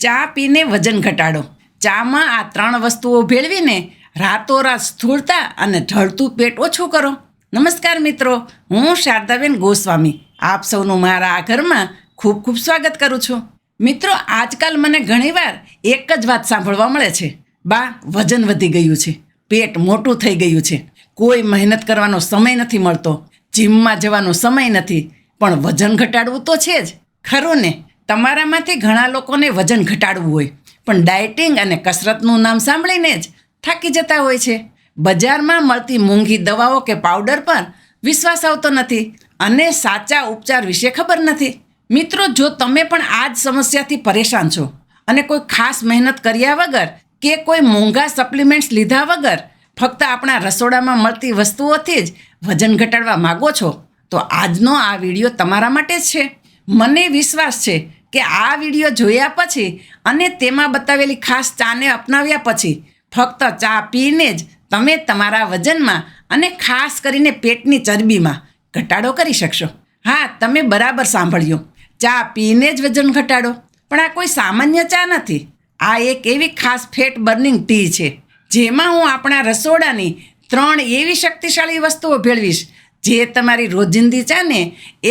ચા પીને વજન ઘટાડો. ચામાં આ ત્રણ વસ્તુઓ ભેળવીને રાતોરાત સ્થૂળતા અને ઢળતું પેટ ઓછું કરો. નમસ્કાર મિત્રો, હું શારદાબેન ગોસ્વામી. આપ સૌનું મારા આ ઘરમાં ખૂબ ખૂબ સ્વાગત કરું છું. મિત્રો, આજકાલ મને ઘણીવાર એક જ વાત સાંભળવા મળે છે. બા, વજન વધી ગયું છે. પેટ મોટું થઈ ગયું છે. કોઈ મહેનત કરવાનો સમય નથી મળતો. જીમમાં જવાનો સમય નથી. પણ વજન ઘટાડવું તો છે જ. ખરું ને? તમારામાંથી ઘણા લોકોને વજન ઘટાડવું હોય, પણ ડાયટિંગ અને કસરતનું નામ સાંભળીને જ થાકી જતા હોય છે. બજારમાં મળતી મોંઘી દવાઓ કે પાવડર પર વિશ્વાસ આવતો નથી અને સાચા ઉપચાર વિશે ખબર નથી. મિત્રો, જો તમે પણ આ જ સમસ્યાથી પરેશાન છો અને કોઈ ખાસ મહેનત કર્યા વગર કે કોઈ મોંઘા સપ્લિમેન્ટ્સ લીધા વગર ફક્ત આપણા રસોડામાં મળતી વસ્તુઓથી જ વજન ઘટાડવા માગો છો, તો આજનો આ વીડિયો તમારા માટે જ છે. મને વિશ્વાસ છે કે આ વીડિયો જોયા પછી અને તેમાં બતાવેલી ખાસ ચાને અપનાવ્યા પછી ફક્ત ચા પીને જ તમે તમારા વજનમાં અને ખાસ કરીને પેટની ચરબીમાં ઘટાડો કરી શકશો. હા, તમે બરાબર સાંભળ્યું. ચા પીને જ વજન ઘટાડો. પણ આ કોઈ સામાન્ય ચા નથી. આ એક એવી ખાસ ફેટ બર્નિંગ ટી છે, જેમાં હું આપણા રસોડાની ત્રણ એવી શક્તિશાળી વસ્તુઓ ભેળવીશ જે તમારી રોજિંદી ચાને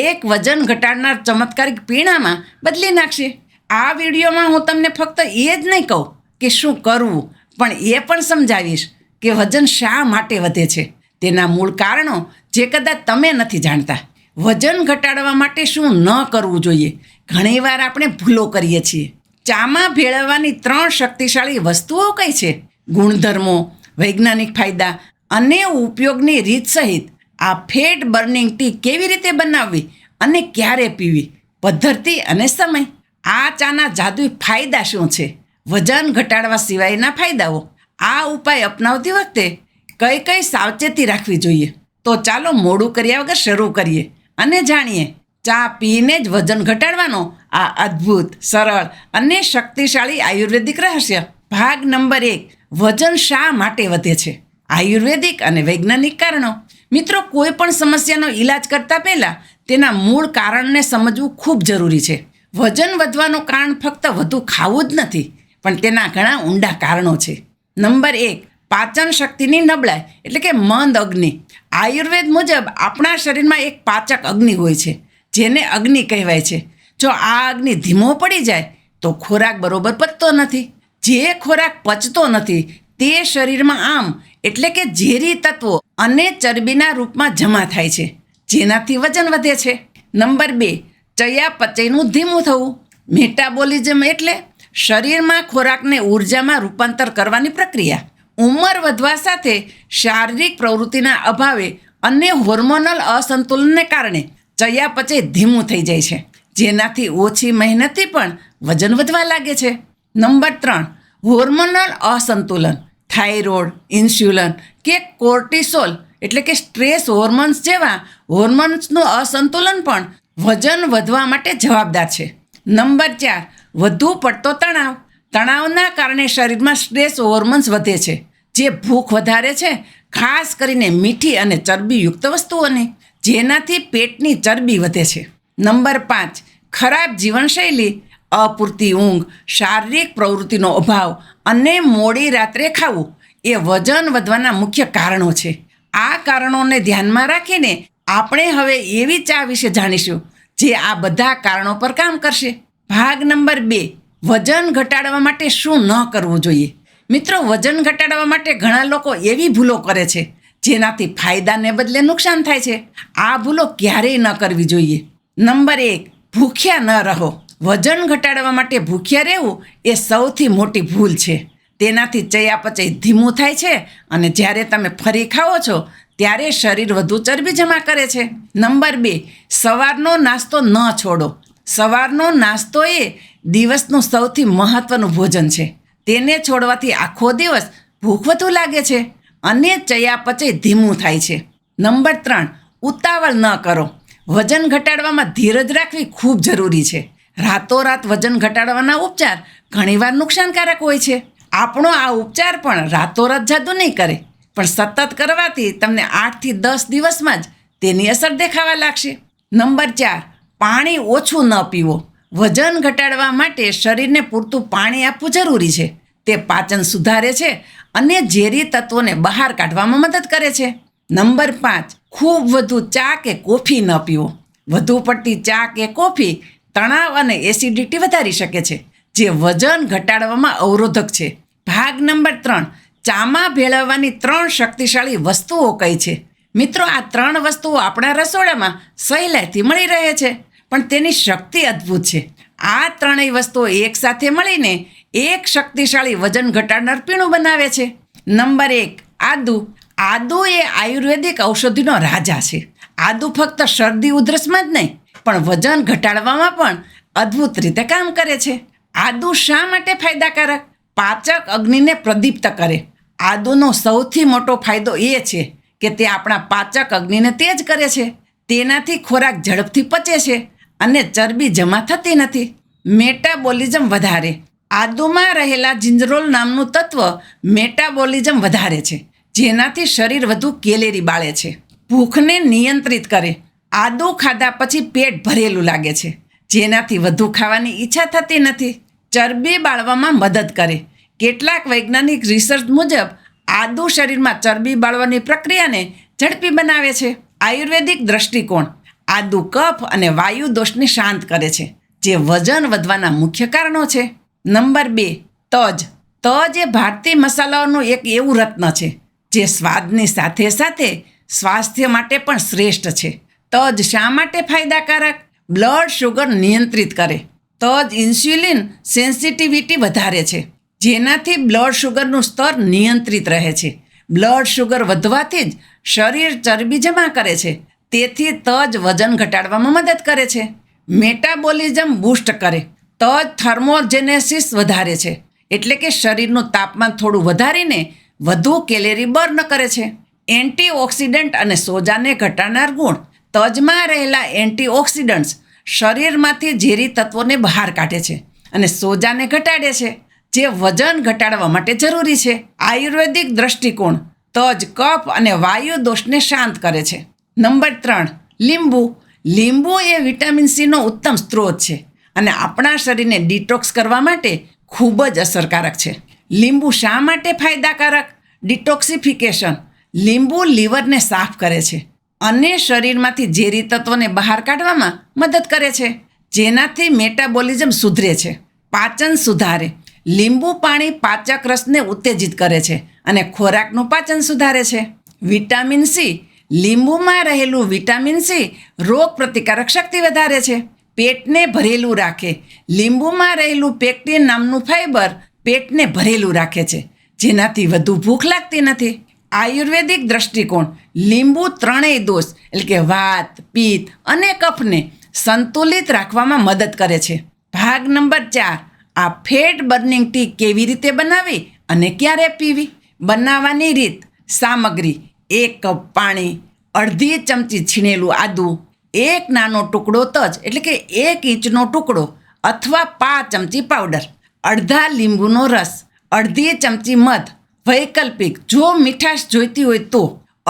એક વજન ઘટાડનાર ચમત્કારિક પીણામાં બદલી નાખશે. આ વિડીયોમાં હું તમને ફક્ત એ જ નહીં કહું કે શું કરવું, પણ એ પણ સમજાવીશ કે વજન શા માટે વધે છે. તેના મૂળ કારણો જે કદાચ તમે નથી જાણતા. વજન ઘટાડવા માટે શું ન કરવું જોઈએ? ઘણીવાર આપણે ભૂલો કરીએ છીએ. ચામાં ભેળવવાની ત્રણ શક્તિશાળી વસ્તુઓ કઈ છે? ગુણધર્મો, વૈજ્ઞાનિક ફાયદા અને ઉપયોગની રીત સહિત. આ ફેટ બર્નિંગ ટી કેવી રીતે બનાવવી અને ક્યારે પીવી? પદ્ધતિ અને સમય. આ ચાના જાદુઈ ફાયદા શું છે? વજન ઘટાડવા સિવાયના ફાયદાઓ. આ ઉપાય અપનાવતી વખતે કઈ કઈ સાવચેતી રાખવી જોઈએ? તો ચાલો મોડું કર્યા વગર શરૂ કરીએ અને જાણીએ, ચા પીને જ વજન ઘટાડવાનો આ અદ્ભુત, સરળ અને શક્તિશાળી આયુર્વેદિક રહસ્ય. ભાગ નંબર એક, વજન શા માટે વધે છે? આયુર્વેદિક અને વૈજ્ઞાનિક કારણો. મિત્રો, કોઈ પણ સમસ્યાનો ઈલાજ કરતા પહેલાં તેના મૂળ કારણને સમજવું ખૂબ જરૂરી છે. વજન વધવાનું કારણ ફક્ત વધુ ખાવું જ નથી, પણ તેના ઘણા ઊંડા કારણો છે. નંબર એક, પાચન શક્તિની નબળાઈ, એટલે કે મંદ અગ્નિ. આયુર્વેદ મુજબ આપણા શરીરમાં એક પાચક અગ્નિ હોય છે, જેને અગ્નિ કહેવાય છે. જો આ અગ્નિ ધીમો પડી જાય, તો ખોરાક બરોબર પચતો નથી. જે ખોરાક પચતો નથી, તે શરીરમાં આમ એટલે કે ઝેરી તત્વો અને ચરબીના રૂપમાં જમા થાય છે. જેનાથી વજન વધે છે. નંબર બે, ચયાપચયનું ધીમું થવું. મેટાબોલિઝમ એટલે શરીરમાં ખોરાકને ઉર્જામાં રૂપાંતર કરવાની પ્રક્રિયા. ઉંમર વધવા સાથે શારીરિક પ્રવૃત્તિના અભાવે અને હોર્મોનલ અસંતુલનને કારણે ચયાપચય ધીમું થઈ જાય છે. જેનાથી ઓછી મહેનતથી પણ વજન વધવા લાગે છે. નંબર ત્રણ, હોર્મોનલ અસંતુલન. થાઇરોઇડ, ઇન્સ્યુલન કે કોર્ટિસોલ એટલે કે સ્ટ્રેસ હોર્મોન્સ જેવા હોર્મોન્સનું અસંતુલન પણ વજન વધવા માટે જવાબદાર છે. નંબર ચાર, વધુ પડતો તણાવ. તણાવના કારણે શરીરમાં સ્ટ્રેસ હોર્મોન્સ વધે છે, જે ભૂખ વધારે છે, ખાસ કરીને મીઠી અને ચરબીયુક્ત વસ્તુઓની, જેનાથી પેટની ચરબી વધે છે. નંબર પાંચ, ખરાબ જીવનશૈલી, અપૂરતી ઊંઘ, શારીરિક પ્રવૃત્તિનો અભાવ અને મોડી રાત્રે ખાવું એ વજન વધવાના મુખ્ય કારણો છે. આ કારણોને ધ્યાનમાં રાખીને આપણે હવે એવી ચા વિશે જાણીશું, જે આ બધા કારણો પર કામ કરશે. ભાગ નંબર બે, વજન ઘટાડવા માટે શું ન કરવું જોઈએ? મિત્રો, વજન ઘટાડવા માટે ઘણા લોકો એવી ભૂલો કરે છે, જેનાથી ફાયદાને બદલે નુકસાન થાય છે. આ ભૂલો ક્યારેય ન કરવી જોઈએ. નંબર એક, ભૂખ્યા ન રહો. વજન ઘટાડવા માટે ભૂખ્યા રહેવું એ સૌથી મોટી ભૂલ છે. તેનાથી ચયાપચય ધીમું થાય છે અને જ્યારે તમે ફરી ખાઓ છો, ત્યારે શરીર વધુ ચરબી જમા કરે છે. નંબર બે, સવારનો નાસ્તો ન છોડો. સવારનો નાસ્તો એ દિવસનું સૌથી મહત્ત્વનું ભોજન છે. તેને છોડવાથી આખો દિવસ ભૂખ વધુ લાગે છે અને ચયાપચય ધીમું થાય છે. નંબર ત્રણ, ઉતાવળ ન કરો. વજન ઘટાડવામાં ધીરજ રાખવી ખૂબ જરૂરી છે. રાતોરાત વજન ઘટાડવાના ઉપચાર ઘણીવાર નુકસાનકારક હોય છે. આપણો આ ઉપચાર પણ રાતોરાત જાદુ નહીં કરે, પણ સતત કરવાથી તમને આઠથી દસ દિવસમાં જ તેની અસર દેખાવા લાગશે. નંબર ચાર, પાણી ઓછું ન પીવો. વજન ઘટાડવા માટે શરીરને પૂરતું પાણી આપવું જરૂરી છે. તે પાચન સુધારે છે અને ઝેરી તત્વોને બહાર કાઢવામાં મદદ કરે છે. નંબર પાંચ, ખૂબ વધુ ચા કે કોફી ન પીવો. વધુ પડતી ચા કે કોફી તણાવ અને એસિડિટી વધારી શકે છે, જે વજન ઘટાડવામાં અવરોધક છે. ભાગ નંબર ત્રણ, ચામાં ભેળવવાની ત્રણ શક્તિશાળી વસ્તુઓ કઈ છે? મિત્રો, આ ત્રણ વસ્તુઓ આપણા રસોડામાં સહેલાઈથી મળી રહે છે, પણ તેની શક્તિ અદ્ભુત છે. આ ત્રણેય વસ્તુઓ એકસાથે મળીને એક શક્તિશાળી વજન ઘટાડનાર પીણું બનાવે છે. નંબર એક, આદુ. આદુ એ આયુર્વેદિક ઔષધિનો રાજા છે. આદુ ફક્ત શરદી ઉધરસમાં જ નહીં પણ વજન ઘટાડવામાં પણ અદ્ભુત રીતે કામ કરે છે. આદુ શા માટે ફાયદાકારક? પાચક અગ્નિને પ્રદીપ્ત કરે. આદુનો સૌથી મોટો ફાયદો એ છે કે તે આપણા પાચક અગ્નિને તેજ કરે છે. તેનાથી ખોરાક ઝડપથી પચે છે અને ચરબી જમા થતી નથી. મેટાબોલિઝમ વધારે. આદુમાં રહેલા જિંજરોલ નામનું તત્વ મેટાબોલિઝમ વધારે છે, જેનાથી શરીર વધુ કેલેરી બાળે છે. ભૂખને નિયંત્રિત કરે. આદુ ખાધા પછી પેટ ભરેલું લાગે છે. જેનાથી વધુ ખાવાની ઈચ્છા થતી નથી. ચરબી બાળવામાં મદદ કરે. કેટલાક વૈજ્ઞાનિક રિસર્ચ મુજબ, આદુ શરીરમાં ચરબી બાળવાની પ્રક્રિયાને ઝડપી બનાવે છે. આયુર્વેદિક દ્રષ્ટિકોણ, આદુ કફ અને વાયુ દોષને શાંત કરે છે, જે વજન વધવાના મુખ્ય કારણો છે. નંબર બે, તજ. તજ એ ભારતીય મસાલાઓનું એક એવું રત્ન છે, જે સ્વાદની સાથે સાથે સ્વાસ્થ્ય માટે પણ શ્રેષ્ઠ છે. તજ શા માટે ફાયદાકારક? બ્લડ શુગર નિયંત્રિત કરે. તજ ઇન્સ્યુલિન સેન્સિટિવિટી વધારે છે. જેનાથી બ્લડ શુગરનું સ્તર નિયંત્રિત રહે છે. બ્લડ શુગર વધવાથી જ શરીર ચરબી જમા કરે છે. તેથી તજ વજન ઘટાડવામાં મદદ કરે છે. મેટાબોલિઝમ બૂસ્ટ કરે. તજ થર્મોજેનેસિસ વધારે છે. એટલે કે શરીરનું તાપમાન થોડું વધારીને વધુ કેલેરી બર્ન કરે છે. એન્ટીઓક્સિડન્ટ અને સોજાને ઘટાડનાર ગુણ તજમાં રહેલા એન્ટીઓક્સિડન્ટ્સ શરીરમાંથી ઝેરી તત્વોને બહાર કાઢે છે અને સોજાને ઘટાડે છે, જે વજન ઘટાડવા માટે જરૂરી છે. આયુર્વેદિક દ્રષ્ટિકોણ તજ, કફ અને વાયુ દોષને શાંત કરે છે. નંબર ત્રણ, લીંબુ. લીંબુ એ વિટામિન સીનો ઉત્તમ સ્ત્રોત છે અને આપણા શરીરને ડિટોક્સ કરવા માટે ખૂબ જ અસરકારક છે. લીંબુ શા માટે ફાયદાકારક? ડિટોક્સિફિકેશન. લીંબુ લીવરને સાફ કરે છે. અને શરીરમાંથી ઝેરી તત્વોને બહાર કાઢવામાં મદદ કરે છે. જેનાથી મેટાબોલિઝમ સુધરે છે, પાચન સુધારે, લીંબુ પાણી પાચક રસને ઉત્તેજિત કરે છે અને ખોરાકનું પાચન સુધારે છે. વિટામિન સી, લીંબુમાં રહેલું વિટામિન સી રોગ પ્રતિકારક શક્તિ વધારે છે. પેટને ભરેલું રાખે, લીંબુમાં રહેલું પેક્ટિન નામનું ફાઈબર પેટને ભરેલું રાખે છે, જેનાથી વધુ ભૂખ લાગતી નથી. આયુર્વેદિક દ્રષ્ટિકોણ લીંબુ ત્રણેય દોષ, એટલે કે વાત, પિત્ત અને કફને સંતુલિત રાખવામાં મદદ કરે છે. ભાગ નંબર ચાર, આ ફેટ બર્નિંગ ટી કેવી રીતે બનાવી અને ક્યારે પીવી? બનાવવાની રીત, સામગ્રી, એક કપ પાણી, અડધી ચમચી છીણેલું આદું, એક નાનો ટુકડો તજ, એટલે કે એક ઇંચનો ટુકડો, અથવા પાંચ ચમચી પાવડર, અડધા લીંબુનો રસ, અડધી ચમચી મધ, વૈકલ્પિક, જો મીઠાશ જોઈતી હોય તો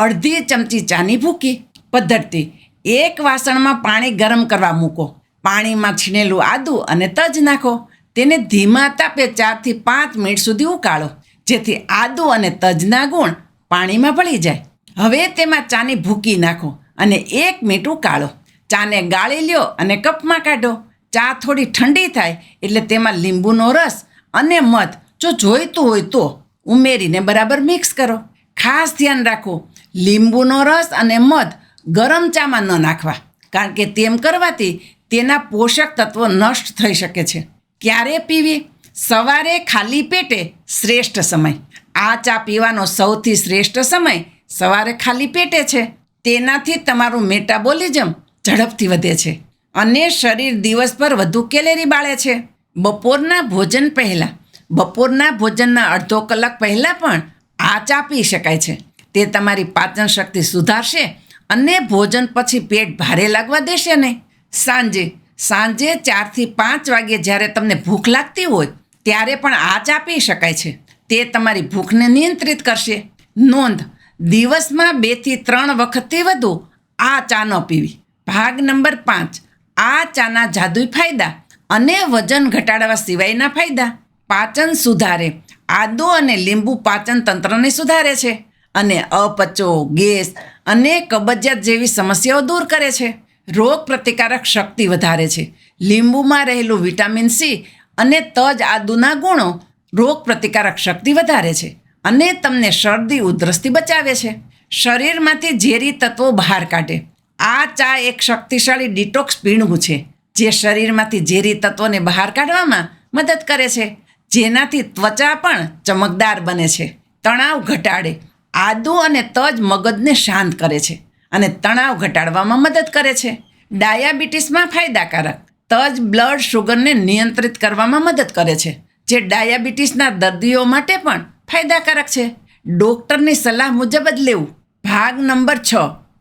અડધી ચમચી ચાની ભૂકી પદ્ધતિ એક વાસણમાં પાણી ગરમ કરવા મૂકો. પાણીમાં છીણેલું આદું અને તજ નાખો. તેને ધીમા તાપે ચારથી પાંચ મિનિટ સુધી ઉકાળો, જેથી આદુ અને તજના ગુણ પાણીમાં ભળી જાય. હવે તેમાં ચાની ભૂકી નાખો અને એક મિનિટ ઉકાળો. ચાને ગાળી લ્યો અને કપમાં કાઢો. ચા થોડી ઠંડી થાય એટલે તેમાં લીંબુનો રસ અને મધ જો જોઈતું હોય તો ઉમેરીને બરાબર મિક્સ કરો. ખાસ ધ્યાન રાખો લીંબુનો રસ અને મધ ગરમ ચામાં ન નાખવા, કારણ કે તેમ કરવાથી તેના પોષક તત્વો નષ્ટ થઈ શકે છે. ક્યારે પીવી? સવારે ખાલી પેટે શ્રેષ્ઠ સમય. આ ચા પીવાનો સૌથી શ્રેષ્ઠ સમય સવારે ખાલી પેટે છે. તેનાથી તમારું મેટાબોલિઝમ ઝડપથી વધે છે અને શરીર દિવસભર વધુ કેલેરી બાળે છે. બપોરના ભોજન પહેલાં, બપોરના ભોજનના અડધો કલાક પહેલાં પણ આ ચા પી શકાય છે. તે તમારી પાચન શક્તિ સુધારશે અને ભોજન પછી પેટ ભારે લાગવા દેશે નહીં સાંજે સાંજે ચારથી પાંચ વાગે જ્યારે તમને ભૂખ લાગતી હોય, ત્યારે પણ આ ચા પી શકાય છે. તે તમારી ભૂખને નિયંત્રિત કરશે. નોંધ, દિવસમાં બેથી ત્રણ વખતથી વધુ આ ચા ન પીવી. ભાગ નંબર પાંચ, આ ચાના જાદુઈ ફાયદા અને વજન ઘટાડવા સિવાયના ફાયદા. પાચન સુધારે, આદુ અને લીંબુ પાચન તંત્રને સુધારે છે. અને અપચો, ગેસ અને કબજિયાત જેવી સમસ્યાઓ દૂર કરે છે. રોગ પ્રતિકારક શક્તિ વધારે છે. લીંબુમાં રહેલું વિટામિન સી અને તજ આદુના ગુણો રોગ પ્રતિકારક શક્તિ વધારે છે અને તમને શરદી, ઉધરસથી બચાવે છે. શરીરમાંથી ઝેરી તત્વો બહાર કાઢે. આ ચા એક શક્તિશાળી ડિટોક્સ પીણું છે, જે શરીરમાંથી ઝેરી તત્વોને બહાર કાઢવામાં મદદ કરે છે. જેનાથી ત્વચા પણ ચમકદાર બને છે. તણાવ ઘટાડે આદુ અને તજ મગજને શાંત કરે છે અને તણાવ ઘટાડવામાં મદદ કરે છે. ડાયાબિટીસમાં ફાયદાકારક. તજ બ્લડ શુગરને નિયંત્રિત કરવામાં મદદ કરે છે, જે ડાયાબિટીસના દર્દીઓ માટે પણ ફાયદાકારક છે. ડૉક્ટરની સલાહ મુજબ જ લેવું. ભાગ નંબર છ.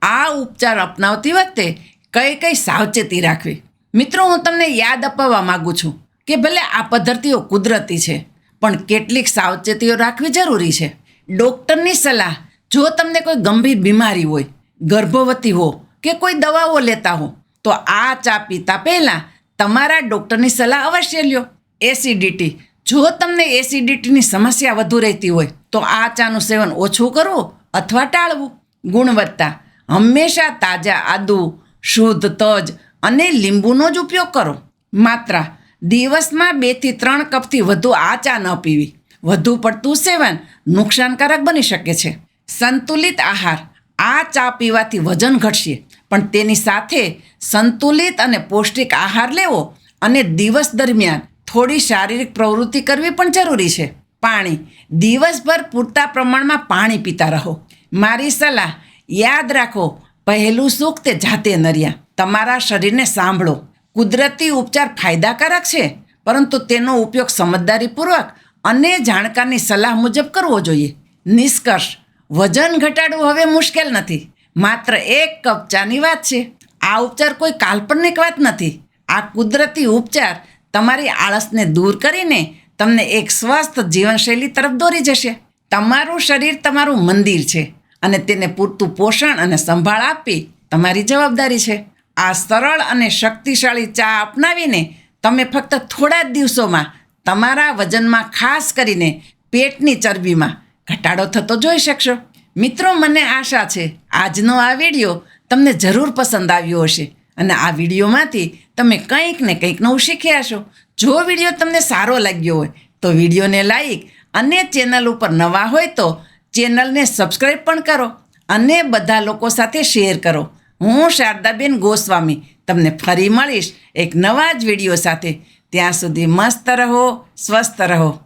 આ ઉપચાર અપનાવતી વખતે કઈ કઈ સાવચેતી રાખવી? મિત્રો, હું તમને યાદ અપાવવા માગું છું કે ભલે આ પદ્ધતિઓ કુદરતી છે, પણ કેટલીક સાવચેતીઓ રાખવી જરૂરી છે. ડૉક્ટરની સલાહ, જો તમને કોઈ ગંભીર બીમારી હોય, ગર્ભવતી હો કે કોઈ દવાઓ લેતા હો, તો આ ચા પીતા પહેલાં તમારા ડૉક્ટરની સલાહ અવશ્ય લ્યો. એસિડિટી, જો તમને એસિડિટીની સમસ્યા વધુ રહેતી હોય, તો આ ચાનું સેવન ઓછું કરવું અથવા ટાળવું. ગુણવત્તા, હંમેશા તાજા આદુ, શુદ્ધ તજ અને લીંબુનો જ ઉપયોગ કરો. માત્રા, દિવસમાં બેથી ત્રણ કપથી વધુ આ ચા ન પીવી. વધુ પડતું સેવન નુકસાનકારક બની શકે છે. સંતુલિત આહાર, આ ચા પીવાથી વજન ઘટશે, પણ તેની સાથે સંતુલિત અને પૌષ્ટિક આહાર લેવો અને દિવસ દરમિયાન થોડી શારીરિક પ્રવૃત્તિ કરવી પણ જરૂરી છે. પાણી, દિવસભર પૂરતા પ્રમાણમાં પાણી પીતા રહો. મારી સલાહ, યાદ રાખો, પહેલું સુખ તે જાતે નર્યા. તમારા શરીરને સાંભળો. કુદરતી ઉપચાર ફાયદાકારક છે, પરંતુ તેનો ઉપયોગ સમજદારીપૂર્વક અને જાણકારની સલાહ મુજબ કરવો જોઈએ. નિષ્કર્ષ, વજન ઘટાડવું હવે મુશ્કેલ નથી. માત્ર એક કપ ચાની વાત છે. આ ઉપચાર કોઈ કાલ્પનિક વાત નથી. આ કુદરતી ઉપચાર તમારી આળસને દૂર કરીને તમને એક સ્વસ્થ જીવનશૈલી તરફ દોરી જશે. તમારું શરીર તમારું મંદિર છે અને તેને પૂરતું પોષણ અને સંભાળ આપવી તમારી જવાબદારી છે. આ સરળ અને શક્તિશાળી ચા અપનાવીને તમે ફક્ત થોડા જ દિવસોમાં તમારા વજનમાં ખાસ કરીને પેટની ચરબીમાં ઘટાડો થતો જોઈ શકશો. મિત્રો, મને આશા છે આજનો આ વીડિયો તમને જરૂર પસંદ આવ્યો હશે અને આ વિડીયોમાંથી તમે કંઈક ને કંઈક નવું શીખ્યા હશો. જો વીડિયો તમને સારો લાગ્યો હોય તો વિડીયોને લાઈક અને ચેનલ ઉપર નવા હોય તો ચેનલને સબસ્ક્રાઈબ પણ કરો અને બધા લોકો સાથે શેર કરો. હું શારદાબેન ગોસ્વામી તમને ફરી મળીશ એક નવા જ વીડિયો સાથે. ત્યાં સુધી મસ્ત રહો સ્વસ્થ રહો.